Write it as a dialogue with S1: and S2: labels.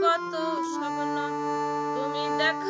S1: কত স্বপ্ন তুমি দেখো